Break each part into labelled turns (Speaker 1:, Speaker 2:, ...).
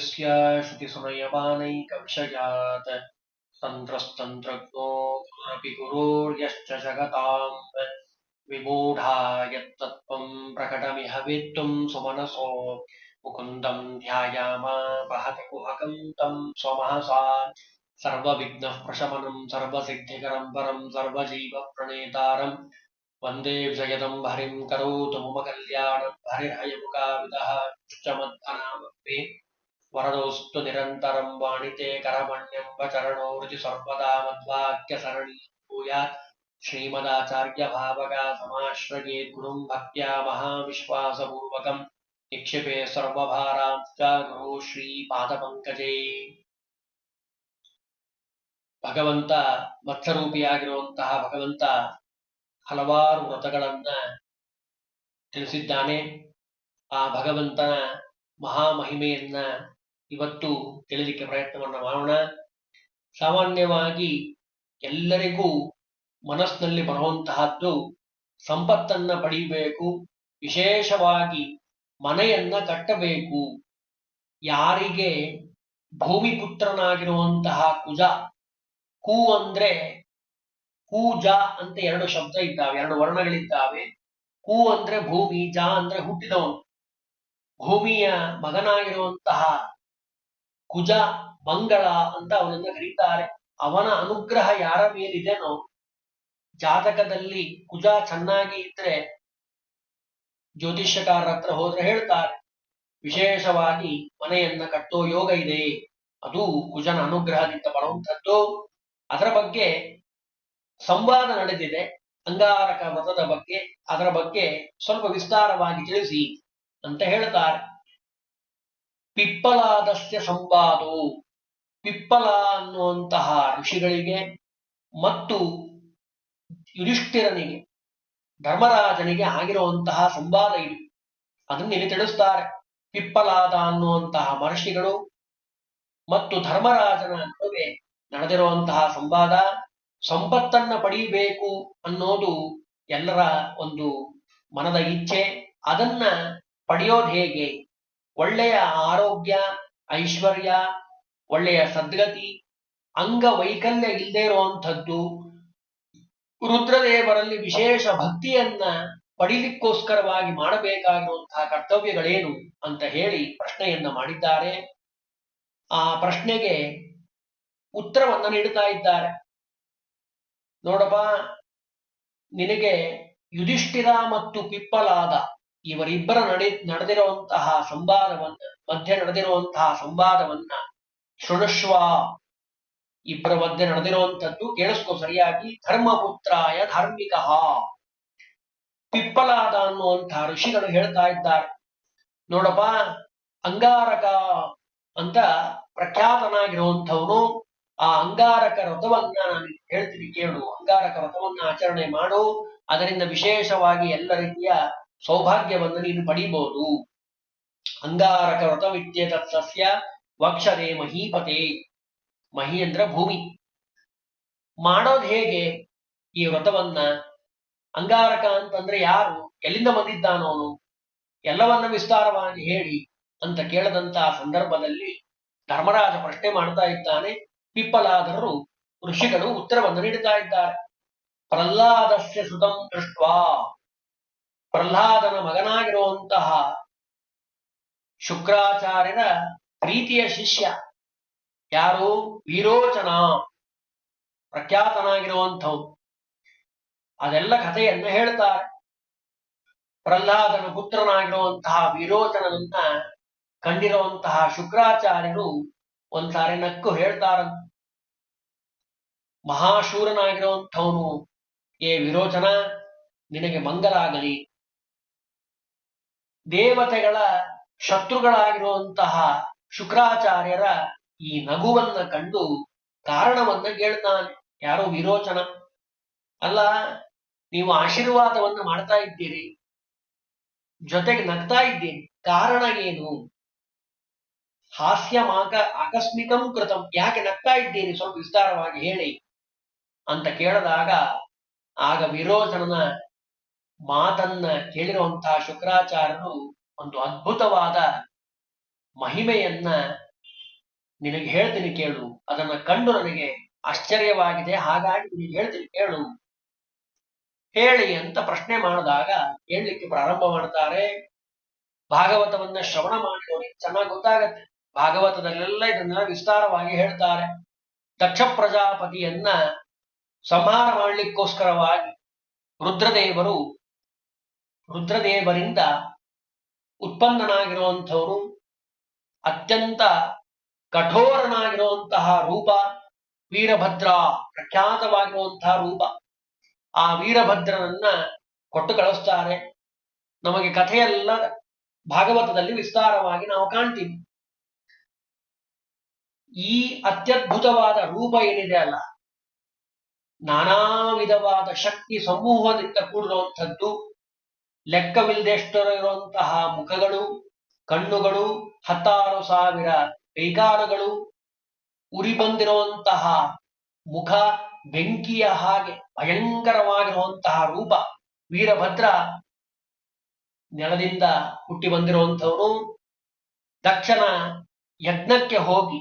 Speaker 1: यस्या श्रुतिसुनयमानै कक्षयात् तन्त्रस्तन्त्रज्ञो गुरपि गुरोर्यश्च जगताम् विमूढायत्तत्त्वम् प्रकटमिह वेत्तुम् सुमनसो मुकुन्दम् ध्यायामापहतकुहकम् तम् स्वमहसा सर्वविघ्नः प्रशमनम् सर्वसिद्धिकरम् परम् सर्वजीवप्रणेतारम् वंदे जयदम् हरिम् करोतु मम कल्याणम् हरिर्हयमुकाविदः च वरदोऽस्तु निरन्तरं वाणिते करमण्यं वचरणो हृदि सर्वदा मद्वाक्यसरणि भूयात् श्रीमदाचार्यभावगा समाश्रयेत् गुरुं भक्त्या महाविश्वासपूर्वकं निक्षिपे सर्वभारांश्च गुरु ಶ್ರೀಪಾದಪಂಕಜೇ ಭಗವಂತ ಮತ್ಸರೂಪಿಯಾಗಿರುವಂತಹ ಭಗವಂತ ಹಲವಾರು ವ್ರತಗಳನ್ನ ತಿಳಿಸಿದ್ದಾನೆ ಆ ಭಗವಂತನ ಮಹಾಮಹಿಮೆಯನ್ನ ಇವತ್ತು ತಿಳಿಲಿಕ್ಕೆ ಪ್ರಯತ್ನವನ್ನ ಮಾಡೋಣ ಸಾಮಾನ್ಯವಾಗಿ ಎಲ್ಲರಿಗೂ ಮನಸ್ಸಿನಲ್ಲಿ ಬರುವಂತಹದ್ದು ಸಂಪತ್ತನ್ನ ಪಡಿಬೇಕು, ವಿಶೇಷವಾಗಿ ಮನೆಯನ್ನ ಕಟ್ಟಬೇಕು. ಯಾರಿಗೆ ಭೂಮಿಪುತ್ರನಾಗಿರುವಂತಹ ಕುಜ, ಕೂ ಅಂದ್ರೆ ಕೂಜ ಅಂತ ಎರಡು ಶಬ್ದ ಇದ್ದಾವೆ, ಎರಡು ವರ್ಣಗಳಿದ್ದಾವೆ. ಕೂ ಅಂದ್ರೆ ಭೂಮಿ, ಜ ಅಂದ್ರೆ ಹುಟ್ಟಿದವನು. ಭೂಮಿಯ ಮಗನಾಗಿರುವಂತಹ ಕುಜ, ಮಂಗಳ ಅಂತ ಅವನನ್ನ ಕರೀತಾರೆ. ಅವನ ಅನುಗ್ರಹ ಯಾರ ಮೇಲಿದೆನೋ ಜಾತಕದಲ್ಲಿ ಕುಜ ಚೆನ್ನಾಗಿ ಇದ್ರೆ ಜ್ಯೋತಿಷ್ಯಕಾರರ ಹತ್ರ ಹೋದ್ರೆ ಹೇಳ್ತಾರೆ. ವಿಶೇಷವಾಗಿ ಮನೆಯನ್ನ ಕಟ್ಟೋ ಯೋಗ ಇದೆ. ಅದು ಕುಜನ ಅನುಗ್ರಹದಿಂದ ಬರುವಂಥದ್ದು ಅದರ ಬಗ್ಗೆ ಸಂವಾದ ನಡೆದಿದೆ. ಅಂಗಾರಕ ಮತದ ಬಗ್ಗೆ, ಅದರ ಬಗ್ಗೆ ಸ್ವಲ್ಪ ವಿಸ್ತಾರವಾಗಿ ತಿಳಿಸಿ ಅಂತ ಹೇಳ್ತಾರೆ. ಪಿಪ್ಪಲಾದಸ್ಯ ಸಂವಾದವು ಪಿಪ್ಪಲ ಅನ್ನುವಂತಹ ಋಷಿಗಳಿಗೆ ಮತ್ತು ಯುಧಿಷ್ಠಿರನಿಗೆ, ಧರ್ಮರಾಜನಿಗೆ ಆಗಿರುವಂತಹ ಸಂವಾದ ಇದು. ಅದನ್ನು ಇಲ್ಲಿ ತಿಳಿಸ್ತಾರೆ. ಪಿಪ್ಪಲಾದ ಅನ್ನುವಂತಹ ಮಹರ್ಷಿಗಳು ಮತ್ತು ಧರ್ಮರಾಜನ ನಡುವೆ ನಡೆದಿರುವಂತಹ ಸಂವಾದ, ಸಂಪತ್ತನ್ನ ಪಡೀಬೇಕು ಅನ್ನೋದು ಎಲ್ಲರ ಒಂದು ಮನದ ಇಚ್ಛೆ. ಅದನ್ನ ಪಡೆಯೋದು ಹೇಗೆ? ಒಳ್ಳೆಯ ಆರೋಗ್ಯ, ಐಶ್ವರ್ಯ, ಒಳ್ಳೆಯ ಸದ್ಗತಿ, ಅಂಗವೈಕಲ್ಯ ಇಲ್ಲದೆ ಇರುವಂಥದ್ದು, ರುದ್ರದೇವರಲ್ಲಿ ವಿಶೇಷ ಭಕ್ತಿಯನ್ನ ಪಡಿಲಿಕ್ಕೋಸ್ಕರವಾಗಿ ಮಾಡಬೇಕಾಗಿರುವಂತಹ ಕರ್ತವ್ಯಗಳೇನು ಅಂತ ಹೇಳಿ ಪ್ರಶ್ನೆಯನ್ನ ಮಾಡಿದ್ದಾರೆ. ಆ ಪ್ರಶ್ನೆಗೆ ಉತ್ತರವನ್ನ ನೀಡುತ್ತಾ ಇದ್ದಾರೆ. ನೋಡಪ್ಪ, ನಿನಗೆ ಯುಧಿಷ್ಠಿರ ಮತ್ತು ಪಿಪ್ಪಲಾದ ಇವರಿಬ್ಬರ ನಡೆ, ನಡೆದಿರುವಂತಹ ಸಂವಾದವನ್ನ ಮಧ್ಯೆ ನಡೆದಿರುವಂತಹ ಸಂವಾದವನ್ನ ಶೃಣಶ್ವ ಇಬ್ಬರ ಮಧ್ಯೆ ನಡೆದಿರುವಂತದ್ದು ಕೇಳಿಸ್ಕೋ, ಸರಿಯಾಗಿ ಧರ್ಮಪುತ್ರಾಯ ಧಾರ್ಮಿಕ. ಪಿಪ್ಪಲಾದ ಅನ್ನುವಂತಹ ಋಷಿಗಳು ಹೇಳ್ತಾ ಇದ್ದಾರೆ. ನೋಡಪ್ಪ, ಅಂಗಾರಕ ಅಂತ ಪ್ರಖ್ಯಾತನಾಗಿರುವಂಥವನು ಆ ಅಂಗಾರಕ ವ್ರತವನ್ನ ನಾನು ಹೇಳ್ತೀನಿ ಕೇಳು. ಅಂಗಾರಕ ವ್ರತವನ್ನ ಆಚರಣೆ ಮಾಡು. ಅದರಿಂದ ವಿಶೇಷವಾಗಿ ಎಲ್ಲ ರೀತಿಯ ಸೌಭಾಗ್ಯವನ್ನು ನೀನು ಪಡಿಬಹುದು ಅಂಗಾರಕ ವ್ರತವಿದ್ಯೆ ಸಸ್ಯ ವಕ್ಷದೆ ಮಹೀಪತೆ. ಮಹಿ ಅಂದ್ರ ಭೂಮಿ. ಮಾಡೋದು ಹೇಗೆ ಈ ವ್ರತವನ್ನ? ಅಂಗಾರಕ ಅಂತಂದ್ರೆ ಯಾರು? ಎಲ್ಲಿಂದ ಬಂದಿದ್ದಾನವನು? ಎಲ್ಲವನ್ನ ವಿಸ್ತಾರವಾಗಿ ಹೇಳಿ ಅಂತ ಕೇಳದಂತಹ ಸಂದರ್ಭದಲ್ಲಿ ಧರ್ಮರಾಜ ಪ್ರಶ್ನೆ ಮಾಡ್ತಾ ಇದ್ದಾನೆ. ಪಿಪ್ಪಲಾದರು ಋಷಿಗಳು ಉತ್ತರವನ್ನು ನೀಡುತ್ತಾ ಇದ್ದಾರೆ. ಪ್ರಹ್ಲಾದಸ್ಯ ಸುತಂ ದೃಷ್ಟ ಪ್ರಹ್ಲಾದನ ಮಗನಾಗಿರುವಂತಹ ಶುಕ್ರಾಚಾರ್ಯರ ಪ್ರೀತಿಯ ಶಿಷ್ಯ. ಯಾರು? ವಿರೋಚನ. ಪ್ರಖ್ಯಾತನಾಗಿರುವಂಥವು ಅದೆಲ್ಲ ಕಥೆಯನ್ನ ಹೇಳ್ತಾರೆ. ಪ್ರಹ್ಲಾದನ ಪುತ್ರನಾಗಿರುವಂತಹ ವಿರೋಚನನ್ನ ಕಂಡಿರುವಂತಹ ಶುಕ್ರಾಚಾರ್ಯರು ಒಂದ್ಸಾರಿ ನಕ್ಕು ಹೇಳ್ತಾರಂತ. ಮಹಾಶೂರನಾಗಿರುವಂಥವನು ಏ ವಿರೋಚನ, ನಿನಗೆ ಮಂಗಲ ಆಗಲಿ ದೇವತೆಗಳ ಶತ್ರುಗಳಾಗಿರುವಂತಹ ಶುಕ್ರಾಚಾರ್ಯರ ಈ ನಗುವನ್ನ ಕಂಡು ಕಾರಣವನ್ನ ಕೇಳ್ತಾನೆ. ಯಾರೋ ವಿರೋಚನ. ಅಲ್ಲ, ನೀವು ಆಶೀರ್ವಾದವನ್ನ ಮಾಡ್ತಾ ಇದ್ದೀರಿ. ಜೊತೆಗೆ ನಗ್ತಾ ಇದ್ದೀರಿ. ಕಾರಣ ಏನು? ಹಾಸ್ಯಮಾಕ ಆಕಸ್ಮಿಕಂ ಕೃತಂ. ಯಾಕೆ ನಗ್ತಾ ಇದ್ದೀರಿ? ಸ್ವಲ್ಪ ವಿಸ್ತಾರವಾಗಿ ಹೇಳಿ ಅಂತ ಕೇಳಿದಾಗ ಆಗ ವಿರೋಚನನ ಮಾತನ್ನ ಕೇಳಿರುವಂತಹ ಶುಕ್ರಾಚಾರ್ಯರು ಒಂದು ಅದ್ಭುತವಾದ ಮಹಿಮೆಯನ್ನ ನಿನಗೆ ಹೇಳ್ತೀನಿ ಕೇಳು. ಅದನ್ನ ಕಂಡು ನನಗೆ ಆಶ್ಚರ್ಯವಾಗಿದೆ. ಹಾಗಾಗಿ ನಿನಗೆ ಹೇಳ್ತೀನಿ ಕೇಳು. ಹೇಳಿ ಅಂತ ಪ್ರಶ್ನೆ ಮಾಡಿದಾಗ ಹೇಳಲಿಕ್ಕೆ ಪ್ರಾರಂಭ ಮಾಡ್ತಾರೆ. ಭಾಗವತವನ್ನ ಶ್ರವಣ ಮಾಡಿದವರಿಗೆ ಚೆನ್ನಾಗಿ ಗೊತ್ತಾಗತ್ತೆ. ಭಾಗವತದಲ್ಲೆಲ್ಲ ಇದನ್ನ ವಿಸ್ತಾರವಾಗಿ ಹೇಳ್ತಾರೆ. ದಕ್ಷ ಪ್ರಜಾಪತಿಯನ್ನ ಸಂಹಾರ ಮಾಡಲಿಕ್ಕೋಸ್ಕರವಾಗಿ ರುದ್ರದೇವರು ರುದ್ರದೇವರಿಂದ ಉತ್ಪನ್ನನಾಗಿರುವಂಥವರು ಅತ್ಯಂತ ಕಠೋರನಾಗಿರುವಂತಹ ರೂಪ ವೀರಭದ್ರ ಪ್ರಖ್ಯಾತವಾಗಿರುವಂತಹ ರೂಪ. ಆ ವೀರಭದ್ರನನ್ನ ಕೊಟ್ಟು ಕಳಿಸ್ತಾರೆ. ನಮಗೆ ಕಥೆಯೆಲ್ಲ ಭಾಗವತದಲ್ಲಿ ವಿಸ್ತಾರವಾಗಿ ನಾವು ಕಾಣ್ತೀವಿ. ಈ ಅತ್ಯದ್ಭುತವಾದ ರೂಪ ಏನಿದೆ ಅಲ್ಲ, ನಾನಾ ವಿಧವಾದ ಶಕ್ತಿ ಸಮೂಹದಿಂದ ಕೂಡಿರುವಂಥದ್ದು ಲೆಕ್ಕವಿಲ್ಲದೆಷ್ಟರಿರುವಂತಹ ಮುಖಗಳು, ಕಣ್ಣುಗಳು, ಹತ್ತಾರು ಸಾವಿರ ಕೈಕಾಲುಗಳು ಉರಿ ಬಂದಿರುವಂತಹ ಮುಖ, ಬೆಂಕಿಯ ಹಾಗೆ ಭಯಂಕರವಾಗಿರುವಂತಹ ರೂಪ ವೀರಭದ್ರ ನೆಲದಿಂದ ಹುಟ್ಟಿ ಬಂದಿರುವಂಥವನು. ದಕ್ಷನ ಯಜ್ಞಕ್ಕೆ ಹೋಗಿ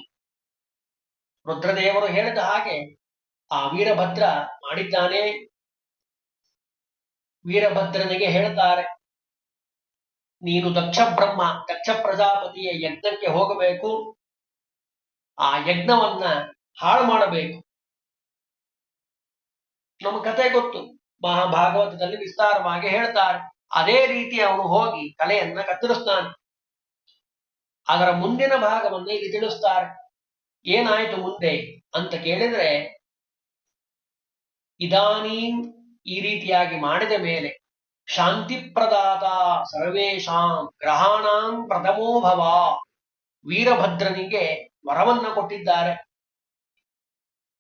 Speaker 1: ರುದ್ರದೇವರು ಹೇಳಿದ ಹಾಗೆ ಆ ವೀರಭದ್ರ ಮಾಡಿದ್ದಾನೆ. ವೀರಭದ್ರನಿಗೆ ಹೇಳ್ತಾರೆ, ನೀನು ದಕ್ಷ ಬ್ರಹ್ಮ, ದಕ್ಷ ಪ್ರಜಾಪತಿಯ ಯಜ್ಞಕ್ಕೆ ಹೋಗಬೇಕು. ಆ ಯಜ್ಞವನ್ನ ಹಾಳು ಮಾಡಬೇಕು. ನಮ್ಮ ಕತೆ ಗೊತ್ತು. ಮಹಾಭಾಗವತದಲ್ಲಿ ವಿಸ್ತಾರವಾಗಿ ಹೇಳ್ತಾರೆ. ಅದೇ ರೀತಿ ಅವನು ಹೋಗಿ ಕಲೆಯನ್ನ ಕತ್ತರಿಸ್ತಾನೆ. ಅದರ ಮುಂದಿನ ಭಾಗವನ್ನು ಇಲ್ಲಿ ತಿಳಿಸ್ತಾರೆ. ಏನಾಯಿತು ಮುಂದೆ ಅಂತ ಕೇಳಿದ್ರೆ, ಇದಾನೀಂ ಈ ರೀತಿಯಾಗಿ ಮಾಡಿದ ಮೇಲೆ ಶಾಂತಿ ಪ್ರದಾತ ಸರ್ವೇಶಾಂ ಗ್ರಹಾಣಾಂ ಪ್ರಥಮೋ ಭವ. ವೀರಭದ್ರನಿಗೆ ವರವನ್ನ ಕೊಟ್ಟಿದ್ದಾರೆ.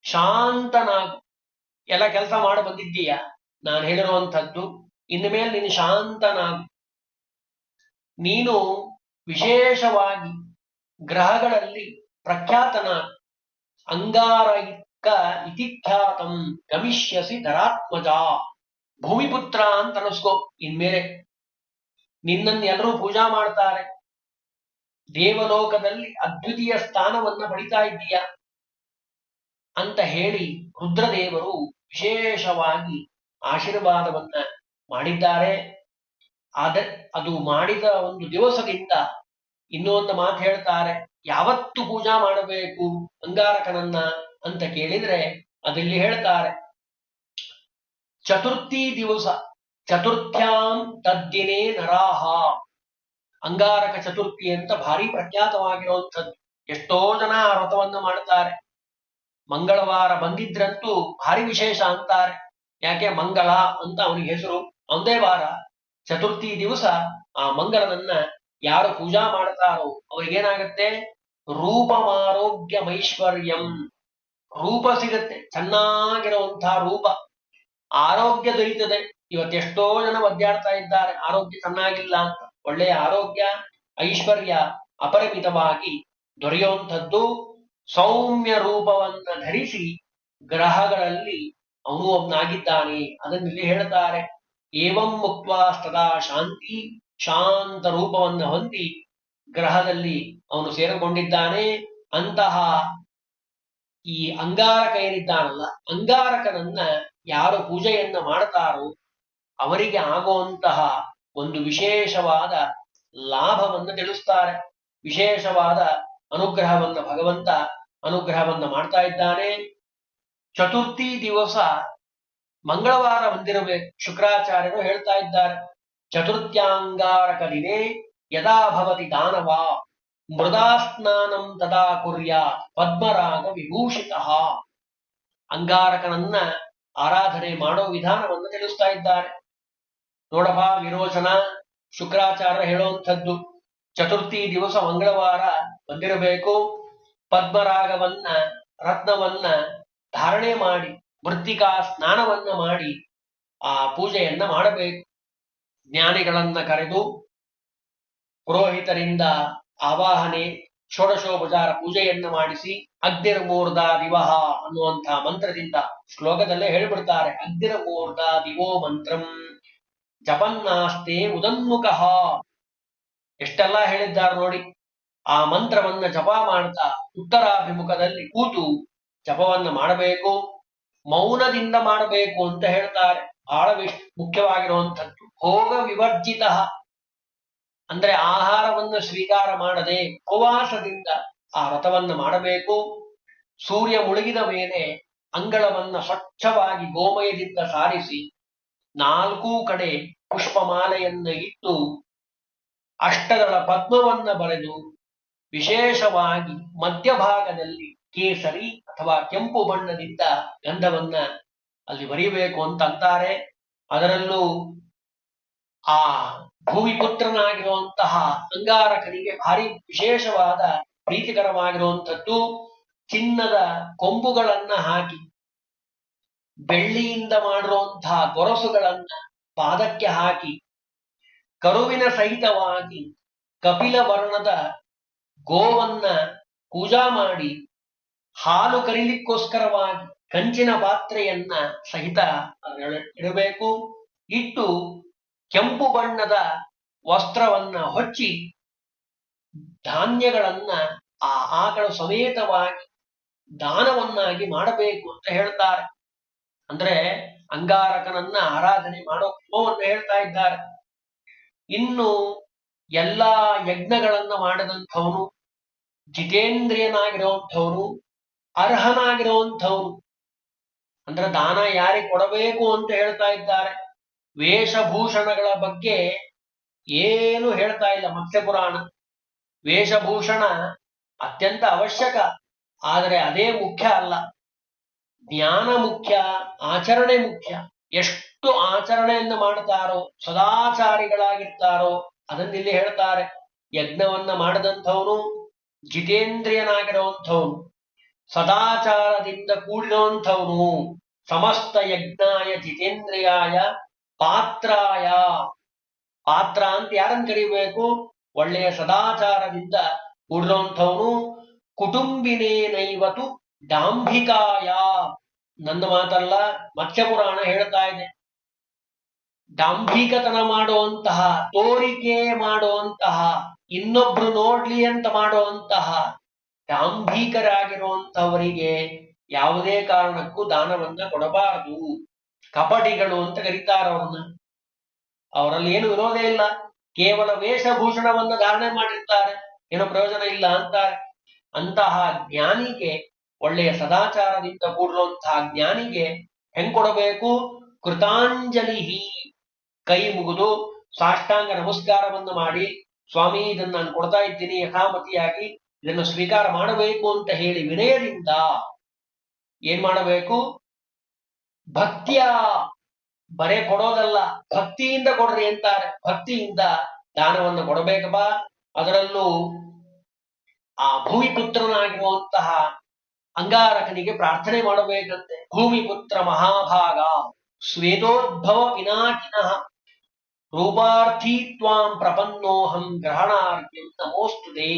Speaker 1: ಶಾಂತನಾಗು ಎಲ್ಲ ಕೆಲಸ ಮಾಡಿ ಬಂದಿದ್ದೀಯ? ನಾನು ಹೇಳಿರುವಂಥದ್ದು ಇನ್ನು ಮೇಲೆ ನೀನು ಶಾಂತನಾಗು. ನೀನು ವಿಶೇಷವಾಗಿ ಗ್ರಹಗಳಲ್ಲಿ ಪ್ರಖ್ಯಾತನ ಅಂಗಾರಯಿಕ ಇತಿಖ್ಯಾತಂ ಗಮಿಷ್ಯಸಿ ಧರಾತ್ಮಜ ಭೂಮಿಪುತ್ರ ಅಂತ ಅನಿಸ್ಕೋ. ಇನ್ಮೇಲೆ ನಿನ್ನನ್ನು ಎಲ್ಲರೂ ಪೂಜಾ ಮಾಡ್ತಾರೆ. ದೇವಲೋಕದಲ್ಲಿ ಅದ್ವಿತೀಯ ಸ್ಥಾನವನ್ನ ಪಡಿತಾ ಇದ್ದೀಯ ಅಂತ ಹೇಳಿ ರುದ್ರದೇವರು ವಿಶೇಷವಾಗಿ ಆಶೀರ್ವಾದವನ್ನ ಮಾಡಿದ್ದಾರೆ. ಆದ ಅದು ಮಾಡಿದ ಒಂದು ದಿವಸದಿಂದ ಇನ್ನೊಂದು ಮಾತು ಹೇಳ್ತಾರೆ. ಯಾವತ್ತು ಪೂಜಾ ಮಾಡಬೇಕು ಅಂಗಾರಕನನ್ನ? ಅಂತ ಕೇಳಿದ್ರೆ ಅದಿಲ್ಲಿ ಹೇಳ್ತಾರೆ. ಚತುರ್ಥಿ ದಿವಸ, ಚತುರ್ಥ್ಯಾಂ ತದ್ದಿನೇ ನರಾಹ. ಅಂಗಾರಕ ಚತುರ್ಥಿ ಅಂತ ಭಾರಿ ಪ್ರಖ್ಯಾತವಾಗಿರುವಂಥದ್ದು. ಎಷ್ಟೋ ಜನ ಆ ವ್ರತವನ್ನ ಮಾಡ್ತಾರೆ ಮಂಗಳವಾರ ಬಂದಿದ್ರಂತೂ ಭಾರಿ ವಿಶೇಷ ಅಂತಾರೆ. ಯಾಕೆ ಮಂಗಳ ಅಂತ ಅವನಿಗೆ ಹೆಸರು. ಒಂದೇ ವಾರ ಚತುರ್ಥಿ ದಿವಸ ಆ ಮಂಗಳನನ್ನ ಯಾರು ಪೂಜಾ ಮಾಡ್ತಾರೋ ಅವ್ರಿಗೇನಾಗತ್ತೆ? ರೂಪಮಾರೋಗ್ಯಮೈಶ್ವರ್ಯಂ ರೂಪ ಸಿಗತ್ತೆ. ಚೆನ್ನಾಗಿರುವಂತಹ ರೂಪ. ಆರೋಗ್ಯ ದೊರೀತದೆ. ಇವತ್ತೆಷ್ಟೋ ಜನ ಒದ್ದಾಡ್ತಾ ಇದ್ದಾರೆ. ಆರೋಗ್ಯ ಚೆನ್ನಾಗಿಲ್ಲ ಅಂತ. ಒಳ್ಳೆಯ ಆರೋಗ್ಯ, ಐಶ್ವರ್ಯ, ಅಪರಿಮಿತವಾಗಿ ದೊರೆಯುವಂಥದ್ದು ಸೌಮ್ಯ ರೂಪವನ್ನ ಧರಿಸಿ ಗ್ರಹಗಳಲ್ಲಿ ಅವನು ಒಬ್ಬನಾಗಿದ್ದಾನೆ ಅದನ್ನಿಲ್ಲಿ ಹೇಳ್ತಾರೆ. ಏವಂ ಮುಕ್ತ ಸದಾ ಶಾಂತಿ, ಶಾಂತ ರೂಪವನ್ನು ಹೊಂದಿ ಗ್ರಹದಲ್ಲಿ ಅವನು ಸೇರಿಕೊಂಡಿದ್ದಾನೆ. ಅಂತಹ ಈ ಅಂಗಾರಕ ಏನಿದ್ದಾನಲ್ಲ ಅಂಗಾರಕನನ್ನ ಯಾರು ಪೂಜೆಯನ್ನ ಮಾಡ್ತಾರೋ ಅವರಿಗೆ ಆಗುವಂತಹ ಒಂದು ವಿಶೇಷವಾದ ಲಾಭವನ್ನು ತಿಳಿಸ್ತಾರೆ. ವಿಶೇಷವಾದ ಅನುಗ್ರಹವನ್ನ ಭಗವಂತ ಅನುಗ್ರಹವನ್ನ ಮಾಡ್ತಾ ಇದ್ದಾನೆ. ಚತುರ್ಥಿ ದಿವಸ ಮಂಗಳವಾರ ಹೊಂದಿರಬೇಕು ಶುಕ್ರಾಚಾರ್ಯರು ಹೇಳ್ತಾ ಇದ್ದಾರೆ. ಚತುರ್ಥ್ಯಾಂಗಾರಕ ದಿನೇ ಯದಾ ದಾನವ. ಮೃದಾ ಸ್ನಾನಂ ತದಾ ಕುರ್ಯ ಪದ್ಮರಾಗ ವಿಭೂಷಿತ. ಅಂಗಾರಕನನ್ನ ಆರಾಧನೆ ಮಾಡೋ ವಿಧಾನವನ್ನು ತಿಳಿಸ್ತಾ ಇದ್ದಾರೆ. ನೋಡಪ್ಪ, ವಿರೋಚನ, ಶುಕ್ರಾಚಾರ್ಯ ಹೇಳುವಂಥದ್ದು. ಚತುರ್ಥಿ ದಿವಸ ಮಂಗಳವಾರ ಬಂದಿರಬೇಕು. ಪದ್ಮರಾಗವನ್ನ, ರತ್ನವನ್ನ ಧಾರಣೆ ಮಾಡಿ, ಮೃತ್ತಿಕಾ ಸ್ನಾನವನ್ನ ಮಾಡಿ, ಆ ಪೂಜೆಯನ್ನ ಮಾಡಬೇಕು. ಜ್ಞಾನಿಗಳನ್ನ ಕರೆದು, ಪುರೋಹಿತರಿಂದ ಆವಾಹನೆ, ಷೋಡಶೋಪಚಾರ ಪೂಜೆಯನ್ನ ಮಾಡಿಸಿ ಅಗ್ನಿರ್ಮೂರ್ಧ ದಿವಹ ಅನ್ನುವಂತಹ ಮಂತ್ರದಿಂದ ಶ್ಲೋಕದಲ್ಲೇ ಹೇಳ್ಬಿಡ್ತಾರೆ. ಅಗ್ನಿರ್ಮೂರ್ಧ ದಿವೋ ಮಂತ್ರಂ. ಜಪನ್ನಾಸ್ತೆ ಉದನ್ಮುಖ. ಎಷ್ಟೆಲ್ಲ ಹೇಳಿದ್ದಾರೆ ನೋಡಿ. ಆ ಮಂತ್ರವನ್ನ ಜಪ ಮಾಡ್ತಾ ಉತ್ತರಾಭಿಮುಖದಲ್ಲಿ ಕೂತು ಜಪವನ್ನ ಮಾಡಬೇಕು, ಮೌನದಿಂದ ಮಾಡಬೇಕು ಅಂತ ಹೇಳ್ತಾರೆ. ಬಹಳ ವಿಶ್ ಮುಖ್ಯವಾಗಿರುವಂಥದ್ದು. ಭೋಗ ವಿವರ್ಜಿತ ಅಂದ್ರೆ ಆಹಾರವನ್ನು ಸ್ವೀಕಾರ ಮಾಡದೆ ಉಪವಾಸದಿಂದ ಆ ವ್ರತವನ್ನ ಮಾಡಬೇಕು. ಸೂರ್ಯ ಮುಳುಗಿದ ಮೇಲೆ ಅಂಗಳವನ್ನ ಸ್ವಚ್ಛವಾಗಿ ಗೋಮಯದಿಂದ ಸಾರಿಸಿ ನಾಲ್ಕೂ ಕಡೆ ಪುಷ್ಪಮಾಲೆಯನ್ನ ಇಟ್ಟು ಅಷ್ಟದಳ ಪದ್ಮವನ್ನ ಬರೆದು ವಿಶೇಷವಾಗಿ ಮಧ್ಯಭಾಗದಲ್ಲಿ ಕೇಸರಿ ಅಥವಾ ಕೆಂಪು ಬಣ್ಣದಿಂದ ಗಂಧವನ್ನ ಅಲ್ಲಿ ಬರೀಬೇಕು ಅಂತ ಅಂತಾರೆ. ಅದರಲ್ಲೂ ಆ ಭೂಮಿಪುತ್ರನಾಗಿರುವಂತಹ ಅಂಗಾರಕನಿಗೆ ಭಾರಿ ವಿಶೇಷವಾದ ಪ್ರೀತಿಕರವಾಗಿರುವಂಥದ್ದು ಚಿನ್ನದ ಕೊಂಬುಗಳನ್ನ ಹಾಕಿ ಬೆಳ್ಳಿಯಿಂದ ಮಾಡಿರುವಂತಹ ಗೊರಸುಗಳನ್ನ ಪಾದಕ್ಕೆ ಹಾಕಿ ಕರುವಿನ ಸಹಿತವಾಗಿ ಕಪಿಲ ವರ್ಣದ ಗೋವನ್ನ ಪೂಜಾ ಮಾಡಿ ಹಾಲು ಕರಿಲಿಕ್ಕೋಸ್ಕರವಾಗಿ ಕಂಚಿನ ಪಾತ್ರೆಯನ್ನ ಸಹಿತ ಇಡಬೇಕು. ಇಟ್ಟು ಕೆಂಪು ಬಣ್ಣದ ವಸ್ತ್ರವನ್ನ ಹೊಚ್ಚಿ ಧಾನ್ಯಗಳನ್ನ ಆ ಆಕಳ ಸಮೇತವಾಗಿ ದಾನವನ್ನಾಗಿ ಮಾಡಬೇಕು ಅಂತ ಹೇಳ್ತಾರೆ. ಅಂದ್ರೆ ಅಂಗಾರಕನನ್ನ ಆರಾಧನೆ ಮಾಡೋ ಕ್ರಮವನ್ನು ಹೇಳ್ತಾ ಇದ್ದಾರೆ. ಇನ್ನು ಎಲ್ಲಾ ಯಜ್ಞಗಳನ್ನ ಮಾಡದಂಥವನು ಜಿತೇಂದ್ರಿಯನಾಗಿರುವಂಥವನು ಅರ್ಹನಾಗಿರುವಂಥವನು ಅಂದ್ರೆ ದಾನ ಯಾರಿಗೆ ಕೊಡಬೇಕು ಅಂತ ಹೇಳ್ತಾ ಇದ್ದಾರೆ. ವೇಷಭೂಷಣಗಳ ಬಗ್ಗೆ ಏನು ಹೇಳ್ತಾ ಇಲ್ಲ ಮತ್ಸ್ಯ ಪುರಾಣ. ವೇಷಭೂಷಣ ಅತ್ಯಂತ ಅವಶ್ಯಕ, ಆದರೆ ಅದೇ ಮುಖ್ಯ ಅಲ್ಲ. ಜ್ಞಾನ ಮುಖ್ಯ, ಆಚರಣೆ ಮುಖ್ಯ. ಎಷ್ಟು ಆಚರಣೆಯನ್ನು ಮಾಡ್ತಾರೋ ಸದಾಚಾರಿಗಳಾಗಿರ್ತಾರೋ, ಅದನ್ನಿಲ್ಲಿ ಹೇಳ್ತಾರೆ. ಯಜ್ಞವನ್ನ ಮಾಡದಂಥವನು ಜಿತೇಂದ್ರಿಯನಾಗಿರುವಂಥವನು, ಸದಾಚಾರದಿಂದ ಕೂಡಿರುವಂಥವನು, ಸಮಸ್ತ ಯಜ್ಞಾಯ ಜಿತೇಂದ್ರಿಯಾಯ ಪಾತ್ರಾಯ. ಪಾತ್ರ ಅಂತ ಯಾರನ್ನು ಕರಿಬೇಕು? ಒಳ್ಳೆಯ ಸದಾಚಾರದಿಂದ ಕೂಡಿರುವಂಥವನು ಕುಟುಂಬಿನೇನೈವತು ಡಾಂಭಿಕಾಯ. ನನ್ನ ಮಾತಲ್ಲ ಮತ್ಸ್ಯ ಪುರಾಣ ಹೇಳ್ತಾ ಇದೆ. ಡಾಂಭಿಕತನ ಮಾಡುವಂತಹ, ತೋರಿಕೆ ಮಾಡುವಂತಹ, ಇನ್ನೊಬ್ರು ನೋಡ್ಲಿ ಅಂತ ಮಾಡುವಂತಹ ಡಾಂಭಿಕರಾಗಿರುವಂತಹವರಿಗೆ ಯಾವುದೇ ಕಾರಣಕ್ಕೂ ದಾನವನ್ನ ಕೊಡಬಾರದು. ಕಪಟಿಗಳು ಅಂತ ಕರೀತಾರ ಅವ್ರನ್ನ. ಅವರಲ್ಲಿ ಏನು ವಿರೋಧ ಇಲ್ಲ. ಕೇವಲ ವೇಷಭೂಷಣವನ್ನ ಧಾರಣೆ ಮಾಡಿರ್ತಾರೆ. ಏನು ಪ್ರಯೋಜನ ಇಲ್ಲ ಅಂತಾರೆ. ಅಂತಹ ಜ್ಞಾನಿಗೆ ಒಳ್ಳೆಯ ಸದಾಚಾರದಿಂದ ಕೂಡಿರುವಂತಹ ಜ್ಞಾನಿಗೆ ಹೆಂಗ್ ಕೊಡಬೇಕು? ಕೃತಾಂಜಲಿ ಕೈ ಮುಗಿದು ಸಾಷ್ಟಾಂಗ ನಮಸ್ಕಾರವನ್ನು ಮಾಡಿ, ಸ್ವಾಮಿ ಇದನ್ನ ನಾನು ಕೊಡ್ತಾ ಇದ್ದೀನಿ, ಯಥಾಮತಿಯಾಗಿ ಇದನ್ನು ಸ್ವೀಕಾರ ಮಾಡಬೇಕು ಅಂತ ಹೇಳಿ ವಿನಯದಿಂದ ಏನ್ ಮಾಡಬೇಕು? ಭಕ್ತಿಯ ಬರೆ ಕೊಡೋದಲ್ಲ, ಭಕ್ತಿಯಿಂದ ಕೊಡ್ರಿ ಅಂತಾರೆ. ಭಕ್ತಿಯಿಂದ ದಾನವನ್ನು ಕೊಡಬೇಕಪ್ಪ ಅದರಲ್ಲೂ ಆ ಭೂಮಿಪುತ್ರನಾಗಿರುವಂತಹ ಅಂಗಾರಕನಿಗೆ ಪ್ರಾರ್ಥನೆ ಮಾಡಬೇಕಂತೆ. ಭೂಮಿಪುತ್ರ ಮಹಾಭಾಗ ಸ್ವೇದೋದ್ಭವ ವಿನಾಕಿನಃ ರೂಪಾರ್ಥಿ ತ್ವಾಂ ಪ್ರಪನ್ನೋಹಂ ಗ್ರಹಣಾರ್ಘ್ಯಂ ನಮೋಸ್ತುದೇ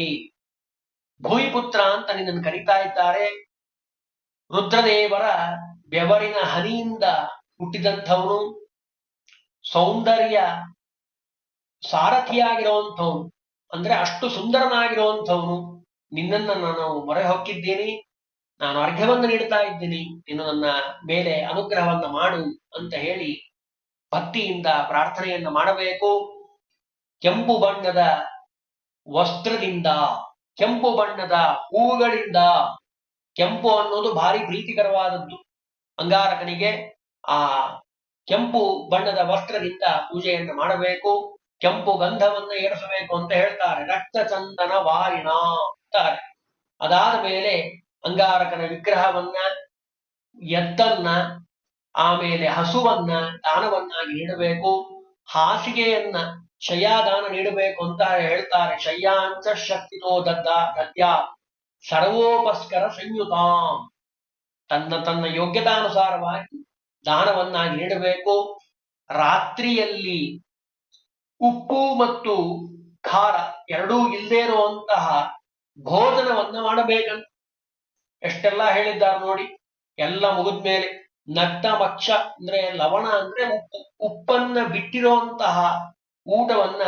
Speaker 1: ಭೂಮಿಪುತ್ರ ಅಂತ ನಿನ್ನನ್ನು ಕರೀತಾ ಇದ್ದಾರೆ. ರುದ್ರದೇವರ ಬೆವರಿನ ಹನಿಯಿಂದ ಹುಟ್ಟಿದಂಥವನು, ಸೌಂದರ್ಯ ಸಾರಥಿಯಾಗಿರುವಂಥವನು, ಅಂದ್ರೆ ಅಷ್ಟು ಸುಂದರನಾಗಿರುವಂಥವನು, ನಿನ್ನನ್ನ ನಾನು ಮೊರೆ ಹೊಕ್ಕಿದ್ದೀನಿ ನಾನು ಅರ್ಘ್ಯವನ್ನು ನೀಡ್ತಾ ಇದ್ದೀನಿ ನೀನು ನನ್ನ ಮೇಲೆ ಅನುಗ್ರಹವನ್ನ ಮಾಡು ಅಂತ ಹೇಳಿ ಭಕ್ತಿಯಿಂದ ಪ್ರಾರ್ಥನೆಯನ್ನ ಮಾಡಬೇಕು. ಕೆಂಪು ಬಣ್ಣದ ವಸ್ತ್ರದಿಂದ, ಕೆಂಪು ಬಣ್ಣದ ಹೂಗಳಿಂದ, ಕೆಂಪು ಅನ್ನೋದು ಭಾರಿ ಪ್ರೀತಿಕರವಾದದ್ದು. ಅಂಗಾರಕನಿಗೆ ಆ ಕೆಂಪು ಬಣ್ಣದ ವಸ್ತ್ರದಿಂದ ಪೂಜೆಯನ್ನು ಮಾಡಬೇಕು, ಕೆಂಪು ಗಂಧವನ್ನು ಏರಿಸಬೇಕು ಅಂತ ಹೇಳ್ತಾರೆ. ರಕ್ತ ಚಂದನ ವಾರಿಣ ಅಂತಾರೆ ಅದಾದ ಮೇಲೆ ಅಂಗಾರಕನ ವಿಗ್ರಹವನ್ನ ಎತ್ತನ್ನ ಆಮೇಲೆ ಹಸುವನ್ನ, ದಾನವನ್ನಾಗಿ ನೀಡಬೇಕು ಹಾಸಿಗೆಯನ್ನ ಶಯ್ಯಾದಾನ ನೀಡಬೇಕು ಅಂತ ಹೇಳ್ತಾರೆ. ಶಯ್ಯಾಂಚ ಶಕ್ತಿತೋ ದದ್ಯ. ಸರ್ವೋಪಸ್ಕರ ಸಂಯುತಾಂ. ತನ್ನ ತನ್ನ ಯೋಗ್ಯತಾನುಸಾರವಾಗಿ ದಾನವನ್ನಾಗಿ ನೀಡಬೇಕು. ರಾತ್ರಿಯಲ್ಲಿ ಉಪ್ಪು ಮತ್ತು ಖಾರ ಎರಡೂ ಇಲ್ಲದೆ ಇರುವಂತಹ ಭೋಜನವನ್ನ ಮಾಡಬೇಕಂತ ಎಷ್ಟೆಲ್ಲ ಹೇಳಿದ್ದಾರೆ ನೋಡಿ, ಎಲ್ಲ ಮುಗಿದ್ಮೇಲೆ ನಟ್ಟ ಮಕ್ಷ ಅಂದ್ರೆ ಲವಣ ಅಂದ್ರೆ ಉಪ್ಪು. ಉಪ್ಪನ್ನ ಬಿಟ್ಟಿರುವಂತಹ ಊಟವನ್ನ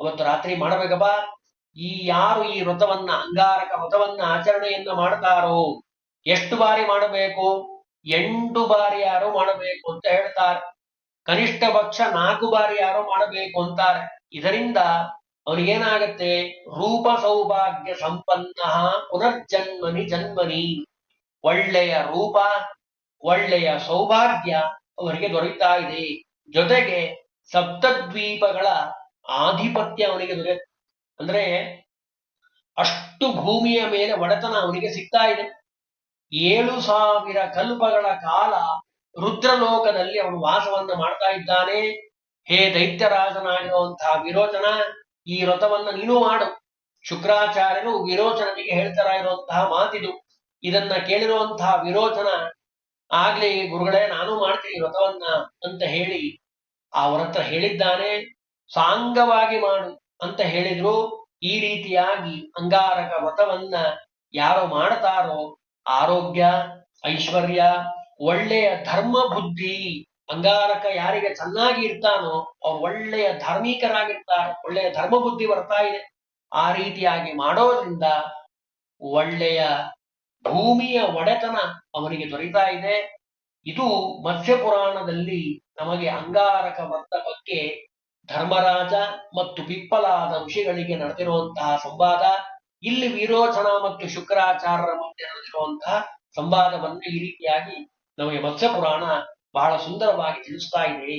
Speaker 1: ಅವತ್ತು ರಾತ್ರಿ ಮಾಡಬೇಕಪ್ಪ. ಈ ಯಾರು ಈ ವ್ರತವನ್ನ, ಅಂಗಾರಕ ವ್ರತವನ್ನ ಆಚರಣೆಯನ್ನ ಮಾಡ್ತಾರೋ ಎಷ್ಟು ಬಾರಿ ಮಾಡಬೇಕು? ಎಂಟು ಬಾರಿ ಯಾರು ಮಾಡಬೇಕು ಅಂತ ಹೇಳ್ತಾರೆ. ಕನಿಷ್ಠ ಪಕ್ಷ ನಾಲ್ಕು ಬಾರಿ ಯಾರೋ ಮಾಡಬೇಕು ಅಂತಾರೆ. ಇದರಿಂದ ಅವನಿಗೇನಾಗತ್ತೆ ರೂಪ ಸೌಭಾಗ್ಯ ಸಂಪನ್ನ ಪುನರ್ಜನ್ಮನಿ ಜನ್ಮನಿ. ಒಳ್ಳೆಯ ರೂಪ, ಒಳ್ಳೆಯ ಸೌಭಾಗ್ಯ ಅವನಿಗೆ ದೊರೀತಾ ಇದೆ. ಜೊತೆಗೆ ಸಪ್ತದ್ವೀಪಗಳ ಆಧಿಪತ್ಯ ಅವನಿಗೆ ದೊರೆಯುತ್ತೆ. ಅಂದ್ರೆ ಅಷ್ಟು ಭೂಮಿಯ ಮೇಲೆ ಒಡೆತನ ಅವನಿಗೆ ಸಿಗ್ತಾ ಇದೆ. ಏಳು ಸಾವಿರ ಕಲ್ಪಗಳ ಕಾಲ ರುದ್ರಲೋಕದಲ್ಲಿ ಅವನು ವಾಸವನ್ನ ಮಾಡ್ತಾ ಇದ್ದಾನೆ. ಹೇ ದೈತ್ಯರಾಜನಾಗಿರುವಂತಹ ವಿರೋಚನ, ಈ ವ್ರತವನ್ನ ನೀನು ಮಾಡು. ಶುಕ್ರಾಚಾರ್ಯರು ವಿರೋಚನಿಗೆ ಹೇಳ್ತಾರ ಇರುವಂತಹ ಮಾತಿದು. ಇದನ್ನ ಕೇಳಿರುವಂತಹ ವಿರೋಚನ, ಆಗ್ಲಿ ಗುರುಗಳೇ, ನಾನು ಮಾಡ್ತೀನಿ ವ್ರತವನ್ನ ಅಂತ ಹೇಳಿ ಆ ವ್ರತ ಹೇಳಿದ್ದಾನೆ. ಸಾಂಗವಾಗಿ ಮಾಡು ಅಂತ ಹೇಳಿದ್ರು. ಈ ರೀತಿಯಾಗಿ ಅಂಗಾರಕ ವ್ರತವನ್ನ ಯಾರು ಮಾಡ್ತಾರೋ ಆರೋಗ್ಯ, ಐಶ್ವರ್ಯ, ಒಳ್ಳೆಯ ಧರ್ಮ ಬುದ್ಧಿ ಅಂಗಾರಕ ಯಾರಿಗೆ ಚೆನ್ನಾಗಿ ಇರ್ತಾನೋ ಅವ್ರು ಒಳ್ಳೆಯ ಧಾರ್ಮಿಕರಾಗಿರ್ತಾರೆ, ಒಳ್ಳೆಯ ಧರ್ಮ ಬುದ್ಧಿ ಬರ್ತಾ ಇದೆ. ಆ ರೀತಿಯಾಗಿ ಮಾಡೋದ್ರಿಂದ ಒಳ್ಳೆಯ ಭೂಮಿಯ ಒಡೆತನ ಅವನಿಗೆ ದೊರೀತಾ ಇದೆ. ಇದು ಮತ್ಸ್ಯ ಪುರಾಣದಲ್ಲಿ ನಮಗೆ ಅಂಗಾರಕ ವ್ರತ ಬಗ್ಗೆ ಧರ್ಮರಾಜ ಮತ್ತು ಪಿಪ್ಪಲಾದ ಋಷಿಗಳಿಗೆ ನಡೆದಿರುವಂತಹ ಸಂವಾದ. ಇಲ್ಲಿ ವಿರೋಚನ ಮತ್ತು ಶುಕ್ರಾಚಾರ್ಯರ ಮಧ್ಯೆ ನಡೆದಿರುವಂತಹ ಸಂವಾದವನ್ನು ಈ ರೀತಿಯಾಗಿ ನಮಗೆ ಮತ್ಸ್ಯ ಪುರಾಣ ಬಹಳ ಸುಂದರವಾಗಿ ತಿಳಿಸ್ತಾ ಇದೆ.